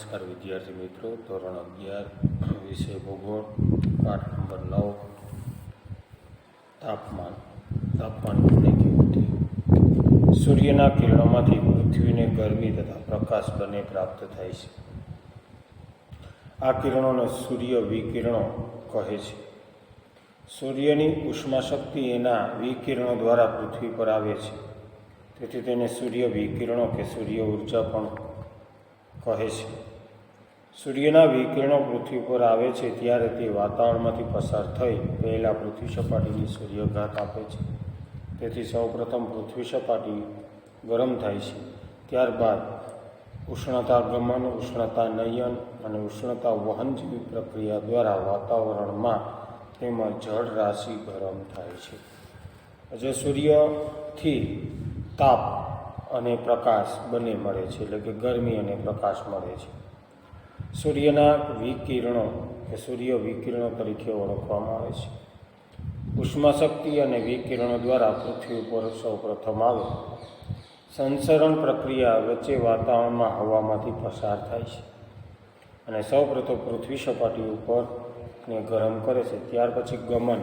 નમસ્કાર વિદ્યાર્થી મિત્રો, ધોરણ અગિયાર, વિષય ભૂગોળ, પાઠ નંબર નવ, તાપમાન. તાપમાન એટલે કેવું સૂર્યના કિરણોમાંથી પૃથ્વીને ગરમી તથા પ્રકાશ બંને પ્રાપ્ત થાય છે. આ કિરણોને સૂર્ય વિકિરણો કહે છે. સૂર્યની ઉષ્મા શક્તિ એના વિકિરણો દ્વારા પૃથ્વી પર આવે છે. તેથી તેને સૂર્ય વિકિરણો કે સૂર્ય ઊર્જા પણ કહે છે. સૂર્યના વિકિરણો પૃથ્વી પર આવે છે ત્યારે તે વાતાવરણમાંથી પસાર થઈ પહેલાં પૃથ્વી સપાટીની સૂર્યઘાત આપે છે. તેથી સૌપ્રથમ પૃથ્વી સપાટી ગરમ થાય છે. ત્યારબાદ ઉષ્ણતા ગમન, ઉષ્ણતા નયન અને ઉષ્ણતા વહન જેવી પ્રક્રિયા દ્વારા વાતાવરણમાં તેમાં જળ રાશિ ગરમ થાય છે. જે સૂર્યથી તાપ અને પ્રકાશ બંને મળે છે, એટલે કે ગરમી અને પ્રકાશ મળે છે. સૂર્યના વિકિરણો કે સૂર્ય વિકિરણો તરીકે ઓળખવામાં આવે છે. ઉષ્મા શક્તિ અને વિકિરણો દ્વારા પૃથ્વી ઉપર સૌપ્રથમ આવે. સંસરણ પ્રક્રિયા વચ્ચે વાતાવરણમાં હવામાંથી પસાર થાય છે અને સૌપ્રથમ પૃથ્વી સપાટી ઉપર ને ગરમ કરે છે. ત્યાર પછી ગમન,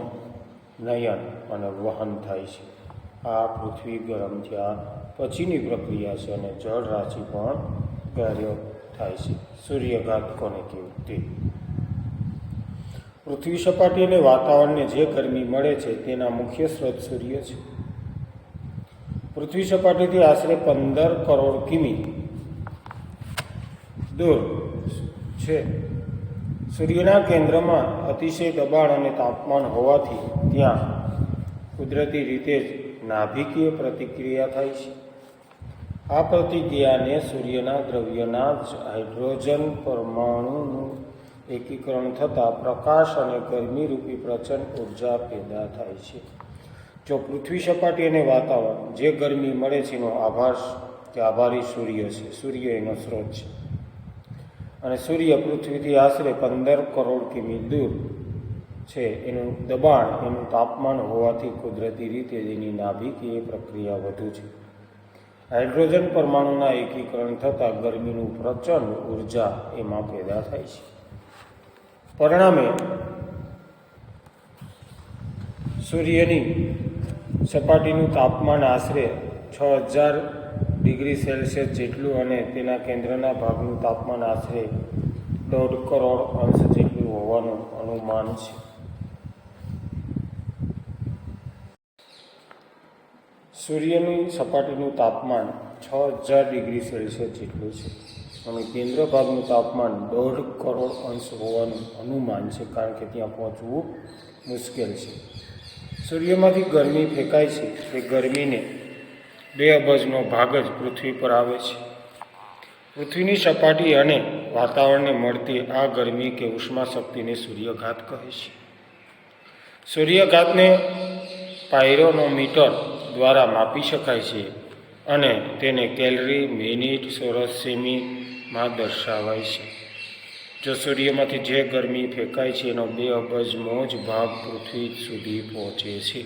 નયન અને વહન થાય છે. આ પૃથ્વી ગરમ થયા પછીની પ્રક્રિયા છે અને જળ રાશિ પણ કાર્ય થાય છે. સૂર્યઘાત કોને કેવું તે. પૃથ્વી સપાટી અને વાતાવરણને જે ગરમી મળે છે, તેના મુખ્ય સ્ત્રોત સૂર્ય છે. પૃથ્વી સપાટીથી આશરે પંદર કરોડ કિમી દૂર છે. સૂર્યના કેન્દ્રમાં અતિશય દબાણ અને તાપમાન હોવાથી ત્યાં કુદરતી રીતે જ નાભિકીય પ્રતિક્રિયા થાય છે. આ પ્રતિક્રિયાને સૂર્યના દ્રવ્યના જ હાઇડ્રોજન પરમાણુનું એકીકરણ થતાં પ્રકાશ અને ગરમીરૂપી પ્રચંડ ઊર્જા પેદા થાય છે. જો પૃથ્વી સપાટી અને વાતાવરણ જે ગરમી મળે છે એનો આભાસ કે આભારી સૂર્ય છે. સૂર્ય એનો સ્ત્રોત છે. અને સૂર્ય પૃથ્વીથી આશરે પંદર કરોડ કિમી દૂર છે. એનું દબાણ એનું તાપમાન હોવાથી કુદરતી રીતે એની નાભિકીય પ્રક્રિયા વધુ છે. હાઇડ્રોજન પરમાણુના એકીકરણ થતાં ગરમીનું પ્રચંડ ઊર્જા એમાં પેદા થાય છે. પરિણામે સૂર્યની સપાટીનું તાપમાન આશરે છ હજાર ડિગ્રી સેલ્સિયસ જેટલું અને તેના કેન્દ્રના ભાગનું તાપમાન આશરે દોઢ કરોડ અંશ જેટલું હોવાનું અનુમાન છે. સૂર્યની સપાટીનું તાપમાન છ હજાર ડિગ્રી સેલ્સિયસ જેટલું છે અને કેન્દ્ર ભાગનું તાપમાન દોઢ કરોડ અંશ હોવાનું અનુમાન છે કારણ કે ત્યાં પહોંચવું મુશ્કેલ છે. સૂર્યમાંથી ગરમી ફેંકાય છે તે ગરમીને બે અબજનો ભાગ જ પૃથ્વી પર આવે છે. પૃથ્વીની સપાટી અને વાતાવરણને મળતી આ ગરમી કે ઉષ્મા શક્તિને સૂર્યઘાત કહે છે. સૂર્યઘાતને પાયરોનોમીટર દ્વારા માપી શકાય છે અને તેને કેલરી મિનિટ સોરસ સેમીમાં દર્શાવાય છે. જો સૂર્યમાંથી જે ગરમી ફેંકાય છે એનો બે અબજમો જ ભાગ પૃથ્વી સુધી પહોંચે છે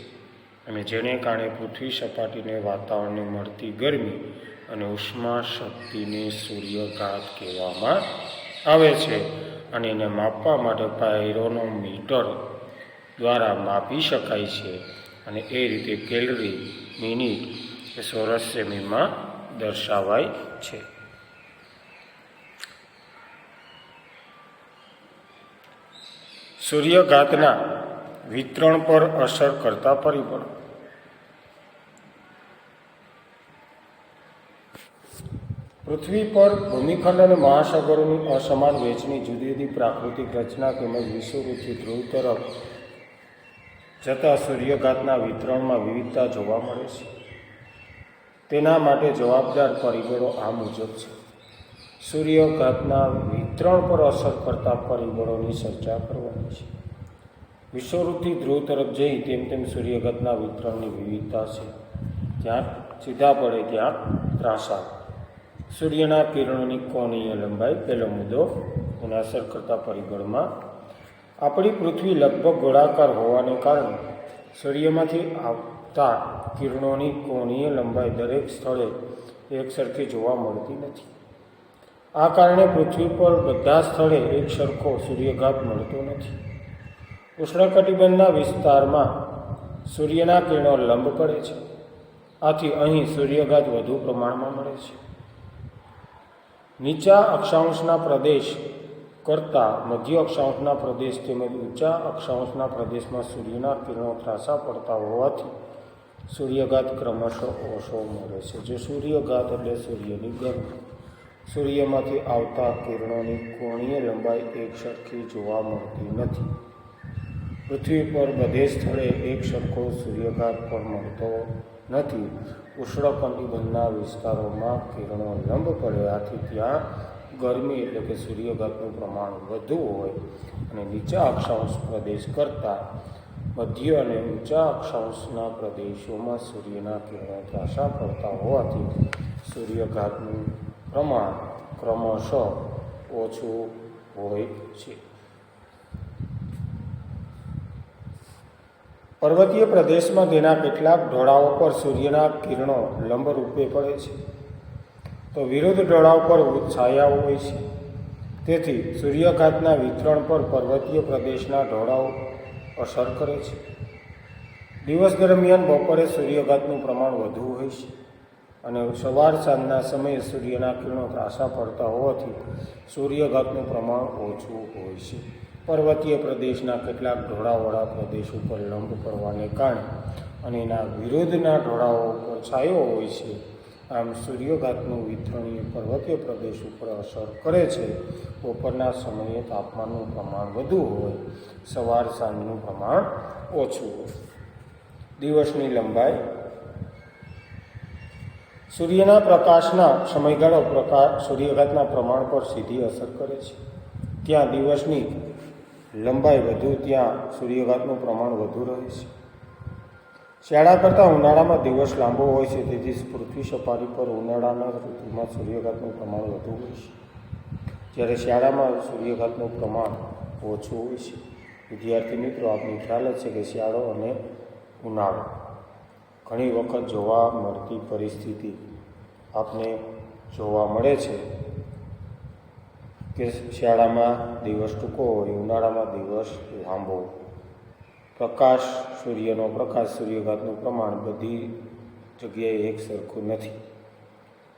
અને જેને કારણે પૃથ્વી સપાટીને વાતાવરણને મળતી ગરમી અને ઉષ્મા શક્તિને સૂર્યઘાત કહેવામાં આવે છે અને એને માપવા માટે પાયરોનોમીટર દ્વારા માપી શકાય છે. અને એ રીતે કેલરી મિનિટ કે ચોરસ સેમીમાં દર્શાવાય છે. સૂર્યઘાતના વિતરણ પર અસર કરતા પરિબળો. પૃથ્વી પર ભૂમિખંડ અને મહાસાગરોની અસમાન વેચની જુદી જુદી પ્રાકૃતિક રચના તેમજ વિષુવવૃત્તિ ધ્રુવ તરફ જતાં સૂર્યઘાતના વિતરણમાં વિવિધતા જોવા મળે છે. તેના માટે જવાબદાર પરિબળો આ મુજબ છે. સૂર્યઘાતના વિતરણ પર અસર કરતા પરિબળોની ચર્ચા કરવાની છે. વિષુવવૃત્તિ ધ્રુવ તરફ જઈ તેમ તેમ સૂર્યઘાતના વિતરણની વિવિધતા છે. જ્યાં સીધા પડે ત્યાં ત્રાસા સૂર્યના કિરણોની કોણીય લંબાઈ પહેલો મુદ્દો એને અસર કરતા પરિબળમાં આપણી પૃથ્વી લગભગ ગોળાકાર હોવાને કારણે સૂર્યમાંથી આવતા કિરણોની કોણીય લંબાઈ દરેક સ્થળે એકસરખી જોવા મળતી નથી. આ કારણે પૃથ્વી પર બધા સ્થળે એક સરખો સૂર્યઘાત મળતો નથી. ઉષ્ણકટિબંધના વિસ્તારમાં સૂર્યના કિરણો લંબ પડે છે. આથી અહીં સૂર્યઘાત વધુ પ્રમાણમાં મળે છે. નીચા અક્ષાંશના પ્રદેશ કરતાં મધ્ય અક્ષાંશના પ્રદેશ તેમજ ઊંચા અક્ષાંશના પ્રદેશમાં સૂર્યના કિરણો ત્રાસા પડતા હોવાથી સૂર્યઘાત ક્રમશઃ ઓછો મળે છે. જે સૂર્યઘાત એટલે સૂર્યની ગરમી. સૂર્યમાંથી આવતા કિરણોની કોણીય લંબાઈ એક સરખી જોવા મળતી નથી. પૃથ્વી પર બધે સ્થળે એક સરખો સૂર્યઘાત પણ મળતો નથી. ઉષ્ણકટિબંધના વિસ્તારોમાં કિરણો લંબ પડ્યાથી ત્યાં ગરમી એટલે કે સૂર્યઘાતનું પ્રમાણ વધુ હોય અને નીચા અક્ષાંશ પ્રદેશ કરતાં મધ્ય અને ઊંચા અક્ષાંશના પ્રદેશોમાં સૂર્યના કિરણો ત્રાસા પડતા હોવાથી સૂર્યઘાતનું પ્રમાણ ક્રમશઃ ઓછું હોય છે. પર્વતીય પ્રદેશમાં તેના કેટલાક ઢોળાવો પર સૂર્યના કિરણો લંબરૂપે પડે છે. તો વિરુદ્ધ ઢોળાવ પર છાયાઓ હોય છે. તેથી સૂર્યઘાતના વિતરણ પર પર્વતીય પ્રદેશના ઢોળાવ અસર કરે છે. દિવસ દરમિયાન બપોરે સૂર્યઘાતનું પ્રમાણ વધુ હોય છે અને સવાર સાંજના સમયે સૂર્યના કિરણો ત્રાસા પડતા હોવાથી સૂર્યઘાતનું પ્રમાણ ઓછું હોય છે. પર્વતીય પ્રદેશના કેટલાક ઢોળાવાળા પ્રદેશ ઉપર લંબ પડવાને કારણે અને એના વિરોધના ઢોળાવો ઉપર છાયો હોય છે. આમ સૂર્યઘાતનું વિતરણીય પર્વતીય પ્રદેશ ઉપર અસર કરે છે. બપોરના સમયે તાપમાનનું પ્રમાણ વધુ હોય, સવાર સાંજનું પ્રમાણ ઓછું હોય. દિવસની લંબાઈ સૂર્યના પ્રકાશના સમયગાળો પ્રકાશ સૂર્યઘાતના પ્રમાણ પર સીધી અસર કરે છે. ત્યાં દિવસની લંબાઈ વધુ, ત્યાં સૂર્યઘાતનું પ્રમાણ વધુ રહે છે. શિયાળા કરતાં ઉનાળામાં દિવસ લાંબો હોય છે, તેથી પૃથ્વી સપાટી પર ઉનાળાના ઋતુમાં સૂર્યઘાતનું પ્રમાણ વધુ હોય છે. જ્યારે શિયાળામાં સૂર્યઘાતનું પ્રમાણ ઓછું હોય છે. વિદ્યાર્થી મિત્રો, આપને ખ્યાલ જ છે કે શિયાળો અને ઉનાળો ઘણી વખત જોવા મળતી પરિસ્થિતિ આપને જોવા મળે છે કે શિયાળામાં દિવસ ટૂંકો હોય, ઉનાળામાં દિવસ લાંબો પ્રકાશ સૂર્યનો, પ્રકાશ સૂર્યઘાતનું પ્રમાણ બધી જગ્યાએ એક સરખું નથી.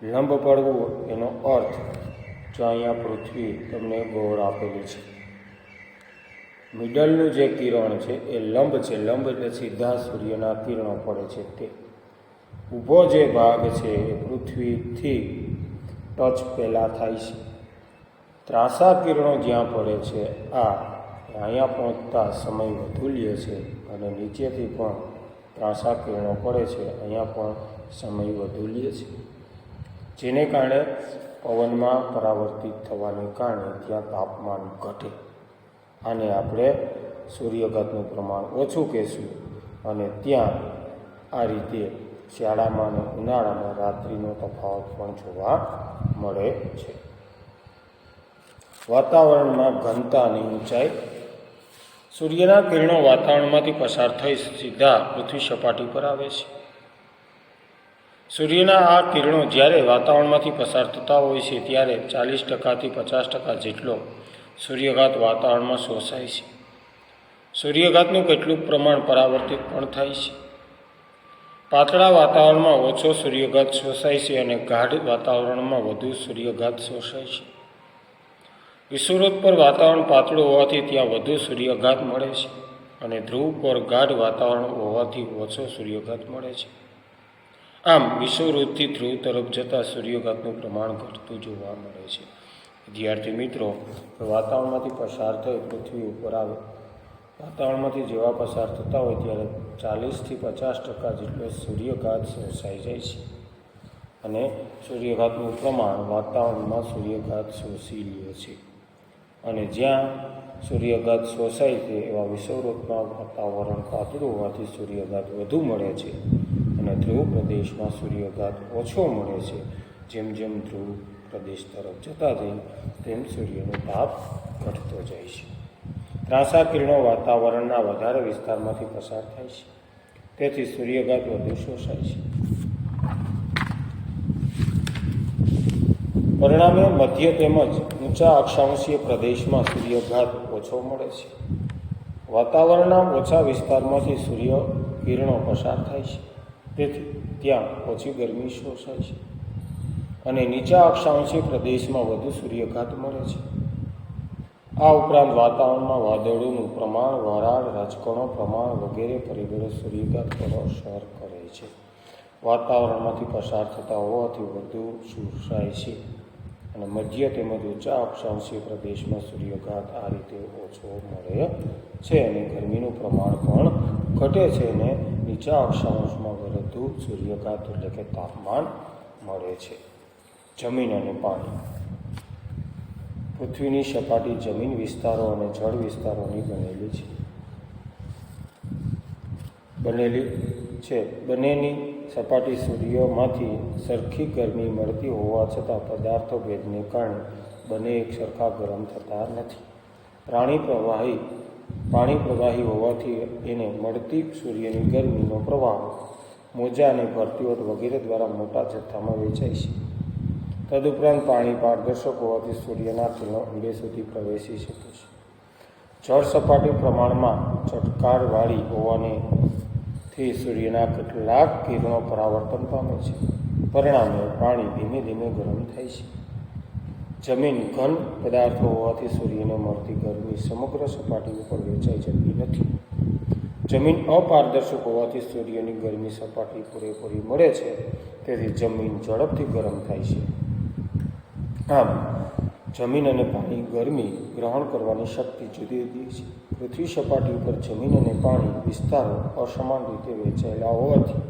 લંબ પડવું એનો અર્થ જો અહીંયા પૃથ્વી તમને ગોળ આપેલી છે. મિડલનું જે કિરણ છે એ લંબ છે. લંબ એટલે સીધા સૂર્યના કિરણો પડે છે તે. ઊભો જે ભાગ છે એ પૃથ્વીથી ટચ પહેલાં થાય છે. ત્રાસા કિરણો જ્યાં પડે છે, આ અહીંયા પહોંચતા સમય વધુ લે છે અને નીચેથી પણ ત્રાસા કિરણો પડે છે. અહીંયા પણ સમય વધુ લે છે. જેને કારણે પવનમાં પરાવર્તિત થવાને કારણે ત્યાં તાપમાન ઘટે. આને આપણે સૂર્યઘાતનું પ્રમાણ ઓછું કહેશું અને ત્યાં આ રીતે શિયાળામાં અને ઉનાળામાં રાત્રિનો તફાવત પણ જોવા મળે છે. વાતાવરણમાં ઘનતાની ઊંચાઈ સૂર્યના કિરણો વાતાવરણમાંથી પસાર થઈ સીધા પૃથ્વી સપાટી પર આવે છે. સૂર્યના આ કિરણો જ્યારે વાતાવરણમાંથી પસાર થતા હોય છે, ત્યારે ચાલીસ ટકાથી પચાસ ટકા જેટલો સૂર્યઘાત વાતાવરણમાં શોષાય છે. સૂર્યઘાતનું કેટલુંક પ્રમાણ પરાવર્તિત પણ થાય છે. પાતળા વાતાવરણમાં ઓછો સૂર્યઘાત શોષાય છે અને ગાઢ વાતાવરણમાં વધુ સૂર્યઘાત શોષાય છે. વિષુવવૃત્ત પર વાતાવરણ પાતળું હોવાથી ત્યાં વધુ સૂર્યઘાત મળે છે અને ધ્રુવ પર ગાઢ વાતાવરણ હોવાથી ઓછો સૂર્યઘાત મળે છે. આમ વિષુવવૃત્તથી ધ્રુવ તરફ જતાં સૂર્યઘાતનું પ્રમાણ ઘટતું જોવા મળે છે. વિદ્યાર્થી મિત્રો વાતાવરણમાંથી પસાર થઈ પૃથ્વી ઉપર આવે. વાતાવરણમાંથી જેવા પસાર થતા હોય ત્યારે ચાલીસથી પચાસ ટકા જેટલો સૂર્યઘાત શોષાઈ જાય છે. અને સૂર્યઘાતનું પ્રમાણ વાતાવરણમાં સૂર્યઘાત શોષી લે છે. અને જ્યાં સૂર્યઘાત શોષાય છે એવા વિષુવવૃત્તમાં વાતાવરણ કાતરું હોવાથી સૂર્યઘાત વધુ મળે છે અને ધ્રુવ પ્રદેશમાં સૂર્યઘાત ઓછો મળે છે. જેમ જેમ ધ્રુવ પ્રદેશ તરફ જતા જાય, તેમ સૂર્યનો તાપ ઘટતો જાય છે. ત્રાસા કિરણો વાતાવરણના વધારે વિસ્તારમાંથી પસાર થાય છે. તેથી સૂર્યઘાત વધુ શોષાય છે. પરિણામે મધ્ય તેમજ ઊંચા અક્ષાંશીય પ્રદેશમાં સૂર્યઘાત ઓછો મળે છે. વાતાવરણના ઓછા વિસ્તારમાંથી સૂર્ય કિરણો પસાર થાય છે. તેથી ત્યાં ઓછી ગરમી શોષાય છે. અને નીચા અક્ષાંશીય પ્રદેશમાં વધુ સૂર્યઘાત મળે છે. આ ઉપરાંત વાતાવરણમાં વાદળોનું પ્રમાણ, વરાળ, રાજકણો પ્રમાણ વગેરે પરિબળો સૂર્યઘાત પર અસર કરે છે. વાતાવરણમાંથી પસાર થતા હોવાથી વધુ શોષાય છે. અને મધ્ય તેમજ ઊંચા અક્ષાંશીય પ્રદેશમાં સૂર્યઘાત આ રીતે ઓછો મળે છે અને ગરમીનું પ્રમાણ પણ ઘટે છે અને નીચા અક્ષાંશમાં વધુ સૂર્યઘાત એટલે કે તાપમાન મળે છે. જમીન અને પાણી. પૃથ્વીની સપાટી જમીન વિસ્તારો અને જળ વિસ્તારોની બનેલી છે. બનેલી છે. બંનેની સપાટી સૂર્યમાંથી સરખી ગરમી મળતી હોવા છતાં પદાર્થો ભેદને કારણે બંને એક સરખા ગરમ થતા નથી. પ્રાણી પ્રવાહી પાણી પ્રવાહી હોવાથી એને મળતી સૂર્યની ગરમીનો પ્રવાહ મોજા અને ભરતીઓટ વગેરે દ્વારા મોટા જથ્થામાં વેચાય છે. તદુપરાંત પાણી પારદર્શક હોવાથી સૂર્યના કિરણો ઊંડે સુધી પ્રવેશી શકે છે. જળ સપાટી પ્રમાણમાં ચટકારવાળી હોવાને થી સૂર્યના કેટલાક કિરણો પરાવર્તન પામે છે. પરિણામે પાણી ધીમે ધીમે ગરમ થાય છે. જમીન ઘન પદાર્થો હોવાથી સૂર્યને મળતી ગરમી સમગ્ર સપાટી ઉપર વેચાઈ જતી નથી. જમીન અપારદર્શક હોવાથી સૂર્યની ગરમી સપાટી પૂરેપૂરી મળે છે. તેથી જમીન ઝડપથી ગરમ થાય છે. આમ જમીન અને પાણી ગરમી ગ્રહણ કરવાની શક્તિ જુદી જુદી છે. પૃથ્વી સપાટી ઉપર જમીન અને પાણી વિસ્તારો અસમાન રીતે વહેંચાયેલા હોવાથી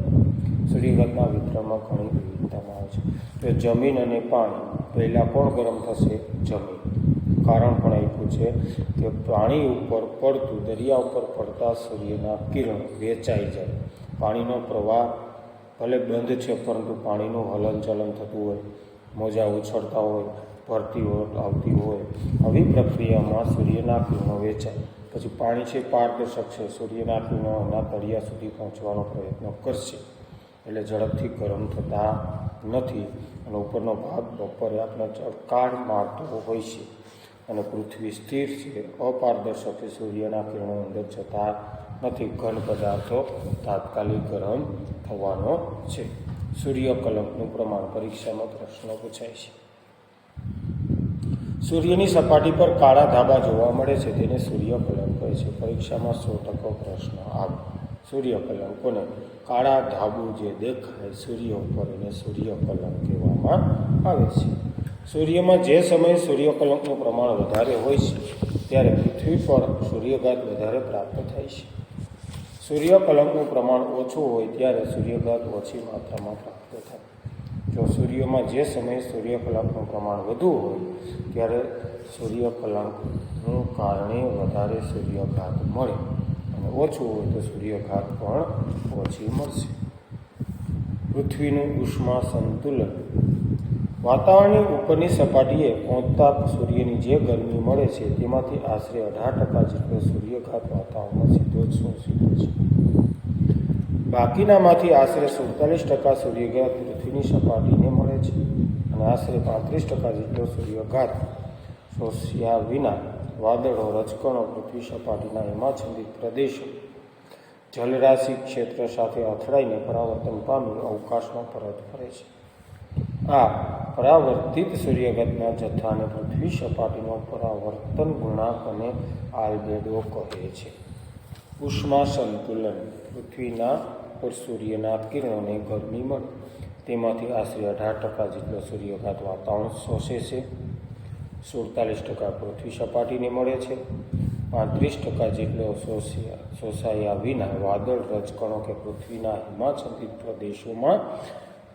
સૂર્યગતના વિતરણમાં ઘણી વિવિધતામાં આવે છે. તો જમીન અને પાણી પહેલાં કોણ ગરમ થશે? જમીન. કારણ પણ આપ્યું છે કે પાણી ઉપર પડતું દરિયા ઉપર પડતા સૂર્યના કિરણ વેચાઈ જાય. પાણીનો પ્રવાહ ભલે બંધ છે, પરંતુ પાણીનું હલનચલન થતું હોય, મોજા ઉછળતા હોય ભરતી આવતી હોય, આવી પ્રક્રિયામાં સૂર્યના કિરણો વેચાય પછી પાણી છે, પારદર્શક છે, સૂર્યના કિરણોના તળિયા સુધી પહોંચવાનો પ્રયત્ન કરશે. એટલે ઝડપથી ગરમ થતા નથી અને ઉપરનો ભાગ બપોરે આપણે ચળકાળ મારતો હોય છે. અને પૃથ્વી સ્થિર છે, અપારદર્શક છે, સૂર્યના કિરણો અંદર જતા નથી. ઘન પદાર્થો તાત્કાલિક ગરમ થવાનો છે. સૂર્યકલંકનું પ્રમાણ પરીક્ષામાં પ્રશ્ન પૂછાય છે. સૂર્યની સપાટી પર કાળા ધાબા જોવા મળે છે. તેને સૂર્યકલંક કહે છે. પરીક્ષામાં સો ટકો પ્રશ્ન. આવે સૂર્યકલંક કોને? કાળા ધાબુ જે દેખાય સૂર્ય ઉપર એને સૂર્યકલંક કહેવામાં આવે છે. સૂર્યમાં જે સમયે સૂર્યકલંકનું પ્રમાણ વધારે હોય છે, ત્યારે પૃથ્વી પર સૂર્યઘાત વધારે પ્રાપ્ત થાય છે. સૂર્યકલંકનું પ્રમાણ ઓછું હોય, ત્યારે સૂર્યઘાત ઓછી માત્રામાં પ્રાપ્ત થાય. જો સૂર્યમાં જે સમયે સૂર્યકલાપનું પ્રમાણ વધુ હોય, ત્યારે સૂર્યકલાકનું કારણે વધારે સૂર્યઘાત મળે અને ઓછું હોય તો સૂર્યઘાત પણ ઓછી મળશે. પૃથ્વીનું ઉષ્મા સંતુલન. વાતાવરણની ઉપરની સપાટીએ પહોંચતા સૂર્યની જે ગરમી મળે છે, તેમાંથી આશરે અઢાર ટકા જેટલો સૂર્યઘાત વાતાવરણમાં સીધો જ શું સીધો છે. બાકીનામાંથી આશરે સુડતાલીસ ટકા સૂર્યઘાત પૃથ્વીની સપાટીને મળે છે અને આશરે પાંત્રીસ ટકા જેટલો સૂર્યઘાત શોષ્યા વિના વાદળો, રજકણો પૃથ્વી સપાટીના હિમાચ્છંદિત પ્રદેશો જલરાશિ ક્ષેત્ર સાથે અથડાઈને પરાવર્તન પામી અવકાશમાં પરત ફરે છે. આ પરાવર્તિત સૂર્યઘાતના જથ્થાને પૃથ્વી સપાટીનો પરાવર્તન ગુણાંક અને આલ્બેડો કહે છે. ઉષ્મા સંતુલન પૃથ્વીના પર સૂર્યના કિરણોને ગરમી મળે. તેમાંથી આશરે અઢાર ટકા જેટલો સૂર્યઘાત વાતાવરણ શોષે છે સુડતાલીસ ટકા પૃથ્વી સપાટીને મળે છે. પાંત્રીસ ટકા જેટલો શોષ્યા વિના વાદળ, રજકણો કે પૃથ્વીના હિમાચલિત પ્રદેશોમાં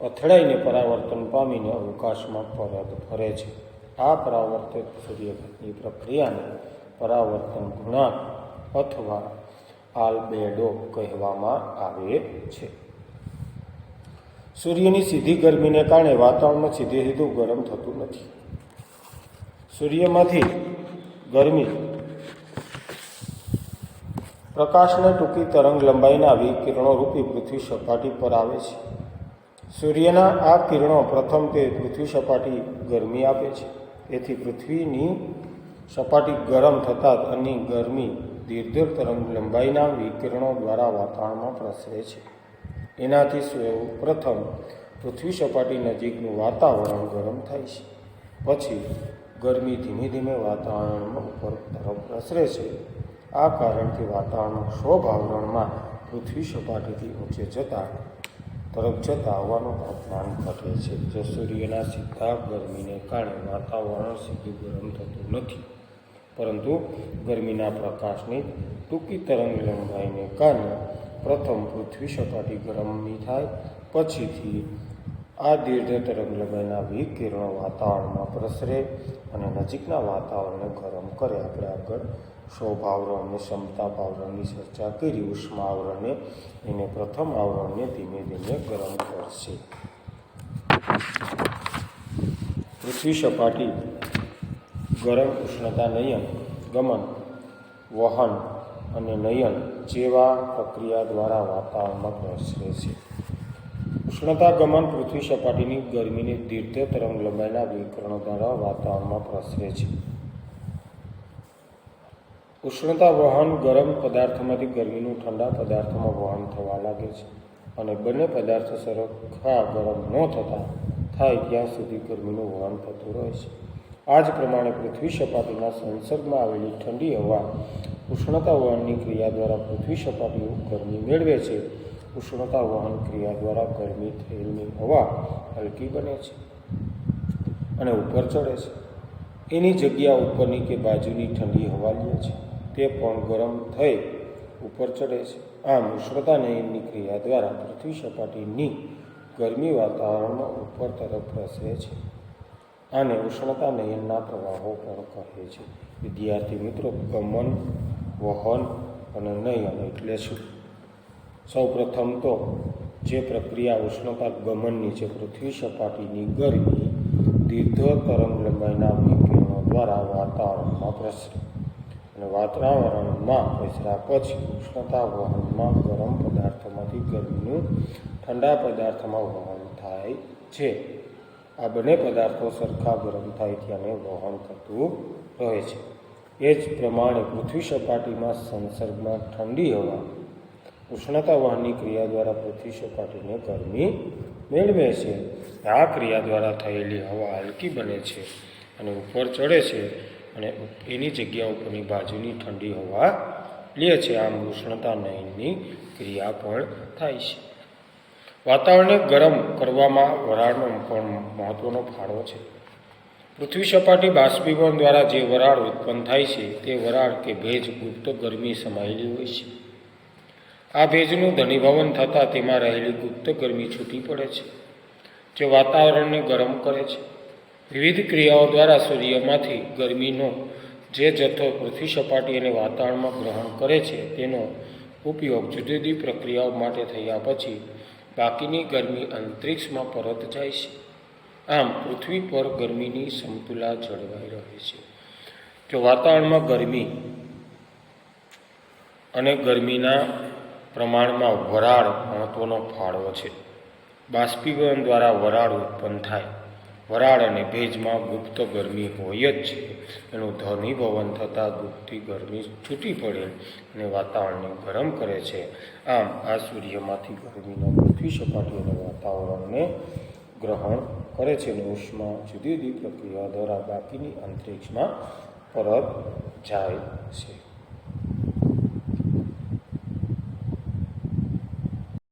અથડાઈને પરાવર્તન પામીને અવકાશમાં પરત ફરે છે. આ પરાવર્તિત સૂર્યઘાતની પ્રક્રિયાને પરાવર્તન ગુણાંક અથવા આલ્બેડો કહેવામાં આવે છે. સૂર્યની સીધી ગરમીને કારણે વાતાવરણમાં સીધે સીધું ગરમ થતું નથી. સૂર્યમાંથી ગરમી પ્રકાશને ટૂંકી તરંગ લંબાઈના વિકિરણો રૂપી પૃથ્વી સપાટી પર આવે છે. સૂર્યના આ કિરણો પ્રથમ તે પૃથ્વી સપાટી ગરમી આપે છે. તેથી પૃથ્વીની સપાટી ગરમ થતાં અની ગરમી દીર્ઘ તરંગ લંબાઈના વિકિરણો દ્વારા વાતાવરણમાં પ્રસરે છે. એનાથી સૌ પ્રથમ, પૃથ્વી સપાટી નજીકનું વાતાવરણ ગરમ થાય છે. પછી, ગરમી ધીમે ધીમે વાતાવરણમાં ઉપર તરફ પ્રસરે છે. આ કારણથી વાતાવરણના સ્વભાવરણમાં પૃથ્વી સપાટીથી ઊંચે જતાં, તરફ જતાં આવવાનું તાપમાન ઘટે છે. જો સૂર્યના સીધા ગરમીને કારણે વાતાવરણ સીધું ગરમ થતું નથી, પરંતુ ગરમીના પ્રકાશની ટૂંકી તરંગ લંબાઈને કારણે પ્રથમ પૃથ્વી સપાટી ગરમની થાય, પછીથી આ દીર્ઘ તરંગ લગાવીના વિકિરણો વાતાવરણમાં પ્રસરે અને નજીકના વાતાવરણને ગરમ કરે. આપણે આગળ સ્વભાવરણને ક્ષમતા આવરણની ચર્ચા કરી. ઉષ્મા આવરણને એને પ્રથમ આવરણને ધીમે ધીમે ગરમ કરશે. પૃથ્વી સપાટી ગરમ ઉષ્ણતા નયન ગમન, વહન અને નયન જેવા પ્રક્રિયા દ્વારા વાતાવરણમાં પ્રસરે છે. ઉષ્ણતા ગમન પૃથ્વી સપાટીની ગરમીની દીર્ઘ તરંગ લંબાઈના વિકરણો દ્વારા વાતાવરણમાં પ્રસરે છે. ઉષ્ણતા વહન ગરમ પદાર્થોમાંથી ગરમીનું ઠંડા પદાર્થોમાં વહન થવા લાગે છે અને બંને પદાર્થો સરખા ગરમ ન થતા થાય ત્યાં સુધી ગરમીનું વહન થતું રહે છે. આ જ પ્રમાણે પૃથ્વી સપાટીના સંસર્ગમાં આવેલી ઠંડી હવા ઉષ્ણતા વહનની ક્રિયા દ્વારા પૃથ્વી સપાટી ગરમી મેળવે છે. ઉષ્ણતા વહન ક્રિયા દ્વારા ગરમી થયેલી હવા હલકી બને છે અને ઉપર ચડે છે. એની જગ્યા ઉપરની કે બાજુની ઠંડી હવા લે છે. તે પણ ગરમ થઈ ઉપર ચડે છે. આમ ઉષ્ણતા નયનની ક્રિયા દ્વારા પૃથ્વી સપાટીની ગરમી વાતાવરણમાં ઉપર તરફ પ્રસરે છે. આને ઉષ્ણતા નયનના પ્રવાહો પણ કહે છે. વિદ્યાર્થી મિત્રો, ગમન, વહન અને નયન એટલે શું? સૌપ્રથમ તો જે પ્રક્રિયા ઉષ્ણતા ગમનની છે પૃથ્વી સપાટીની ગરમી, દીર્ઘ તરંગ લંબાઈના વિકિરણો દ્વારા વાતાવરણમાં પ્રસરે. અને વાતાવરણમાં પ્રસર્યા પછી ઉષ્ણતા વહનમાં ગરમ પદાર્થોમાંથી ગરમીનું ઠંડા પદાર્થમાં વહન થાય છે. આ બંને પદાર્થો સરખા ગરમ થાય ત્યારે વહન થતું રહે છે. એ જ પ્રમાણે પૃથ્વી સપાટીમાં સંસર્ગમાં ઠંડી હવા ઉષ્ણતા વહનની ક્રિયા દ્વારા પૃથ્વી સપાટીને ગરમી મેળવે છે. આ ક્રિયા દ્વારા થયેલી હવા હલકી બને છે અને ઉપર ચડે છે અને એની જગ્યા ઉપરની બાજુની ઠંડી હવા લે છે. આમ ઉષ્ણતા નયનની ક્રિયા પણ થાય છે. વાતાવરણને ગરમ કરવામાં વરાળનો પણ મહત્ત્વનો ફાળો છે. પૃથ્વી સપાટી બાષ્પીભવન દ્વારા જે વરાળ ઉત્પન્ન થાય છે, તે વરાળ કે ભેજ ગુપ્ત ગરમી સમાયેલી હોય છે. આ ભેજનું ધનીભવન થતાં તેમાં રહેલી ગુપ્ત ગરમી છૂટી પડે છે, જે વાતાવરણને ગરમ કરે છે. વિવિધ ક્રિયાઓ દ્વારા સૂર્યમાંથી ગરમીનો જે જથ્થો પૃથ્વી સપાટી અને વાતાવરણમાં ગ્રહણ કરે છે, તેનો ઉપયોગ જુદી જુદી પ્રક્રિયાઓ માટે થયા પછી બાકીની ગરમી અંતરિક્ષમાં પરત જાય છે. આમ પૃથ્વી પર ગરમીની સમતુલા જળવાઈ રહે છે. જો વાતાવરણમાં ગરમી અને ગરમીના પ્રમાણમાં વરાળ મહત્વનો ફાળો છે. બાષ્પીભવન દ્વારા વરાળ ઉત્પન્ન થાય. વરાળ અને ભેજમાં ગુપ્ત ગરમી હોય જ છે. એનું ધનીભવન થતાં ગુપ્તી ગરમી છૂટી પડે અને વાતાવરણને ગરમ કરે છે. આમ આ સૂર્યમાંથી ગરમીના પૃથ્વી સપાટી અને વાતાવરણને ગ્રહણ કરે છે અને ઉષ્મા જુદી જુદી પ્રક્રિયા દ્વારા બાકીની અંતરિક્ષમાં પરત જાય છે.